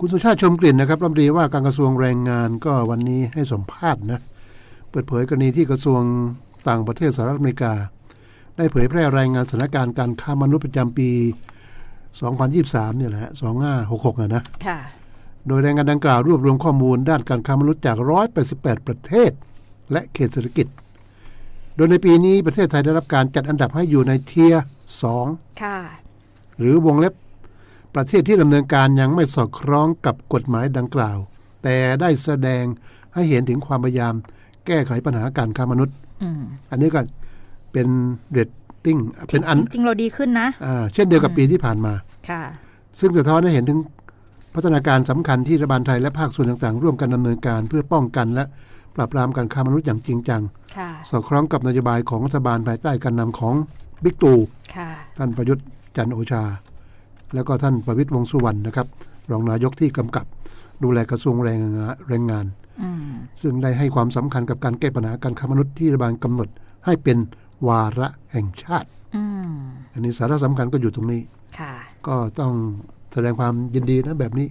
คุณสุชาติชมกลิ่นนะครับรัฐมนตรีว่าการกระทรวงแรงงานก็วันนี้ให้สัมภาษณ์นะเปิดเผยกรณีที่กระทรวงต่างประเทศสหรัฐอเมริกา ได้เผยแพร่รายงานสถานการณ์การค้ามนุษย์ประจำปี 2023 เนี่ยแหละ2566อะนะค่ะโดยรายงานดังกล่าวรวบรวมข้อมูลด้านการค้ามนุษย์จาก 188 ประเทศ และเขตเศรษฐกิจ โดยในปีนี้ประเทศไทยได้รับการจัดอันดับให้อยู่ในเทียร์2ค่ะหรือวงเล็บ ประเทศที่ดำเนินการยังไม่สอดคล้องกับกฎหมายดังกล่าว แต่ได้แสดงให้เห็นถึงความพยายาม แก้ไขปัญหาการค้ามนุษย์อืมอันนี้ก็เป็นเรตติ้งเป็นอันจริงๆเราดีขึ้นนะอ่าเช่นเดียวกับปีที่ผ่านมาค่ะ ซึ่งสะท้อนให้เห็นถึงพัฒนาการสำคัญที่รัฐบาลไทยและภาคส่วนต่างๆ ร่วมกันดำเนินการเพื่อป้องกันและปราบปรามการค้ามนุษย์อย่างจริงจังค่ะสอดคล้องกับนโยบายของรัฐบาลภายใต้การนำของบิ๊กตูค่ะท่านประยุทธ์จันทร์โอชา แล้วก็ท่านประวิตรวงษ์สุวรรณนะครับ รองนายกที่กำกับ ดูแลกระทรวงแรงงานแรงงานอืมซึ่งได้ให้ความสำคัญกับการแก้ปัญหาการค้ามนุษย์ที่รัฐบาลกำหนด ให้เป็นวาระแห่งชาติอืมอันนี้สาระสำคัญก็อยู่ตรงนี้ค่ะก็ต้องแสดงความยินดีนะแบบนี้